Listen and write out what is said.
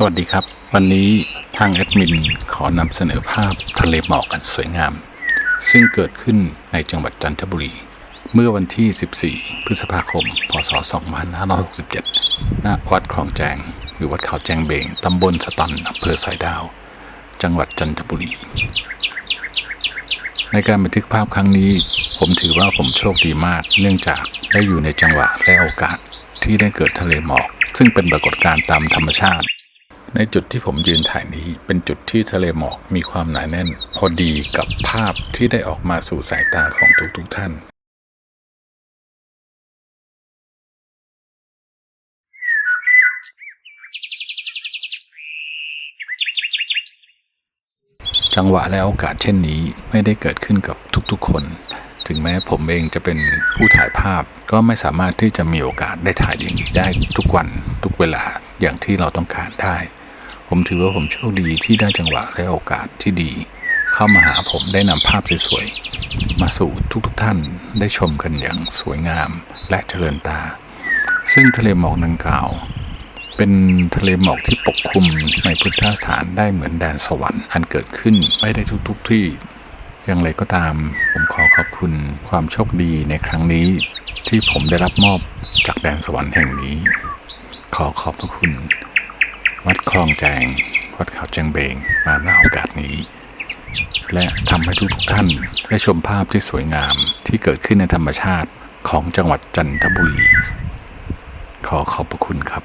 สวัสดีครับ วันนี้ทางแอดมินขอนำเสนอภาพทะเลหมอกอันสวยงาม ซึ่งเกิดขึ้นในจังหวัดจันทบุรี เมื่อวันที่ 14 พฤษภาคม พศ 2567 ณ วัดคลองแจง หรือวัดเขาแจงเบงตำบลสตอนอำเภอสายดาว จังหวัดจันทบุรี ในการบันทึกภาพครั้งนี้ ผมถือว่าผมโชคดีมาก เนื่องจากได้อยู่ในจังหวะและโอกาสที่ได้เกิดทะเลหมอก ซึ่งเป็นปรากฏการณ์ตามธรรมชาติ ในจุดที่ผมยืนถ่ายนี้เป็นจุดที่ทะเลหมอกมีความหนาแน่น พอดีกับภาพที่ได้ออกมาสู่สายตาของทุกๆท่าน จังหวะและโอกาสเช่นนี้ไม่ได้เกิดขึ้นกับทุกๆคน ถึงแม้ผมเองจะเป็นผู้ถ่ายภาพก็ไม่สามารถที่จะมีโอกาสได้ถ่ายอย่างนี้ได้ทุกวันทุกเวลาอย่างที่เราต้องการได้ ผมถือว่าผมโชคดีที่ได้จังหวะและโอกาสที่ดี เข้ามาหาผมได้นำภาพสวยๆมาสู่ทุกๆท่านได้ชมกันอย่างสวยงามและเจริญตา ซึ่งทะเลหมอกดังกล่าว เป็นทะเลหมอกที่ปกคลุมในพุทธสถานได้เหมือนแดนสวรรค์อันเกิดขึ้นไม่ได้ทุกๆที่อย่างไรก็ตาม ผมขอขอบคุณความโชคดีในครั้งนี้ ที่ผมได้รับมอบจากแดนสวรรค์แห่งนี้ ขอขอบพระคุณ วัดคลองแจง วัดเขาแจงเบง มาณโอกาสนี้ และทำให้ทุกๆท่านได้ชมภาพที่สวยงามที่เกิดขึ้นในธรรมชาติของจังหวัดจันทบุรี ขอขอบพระคุณครับ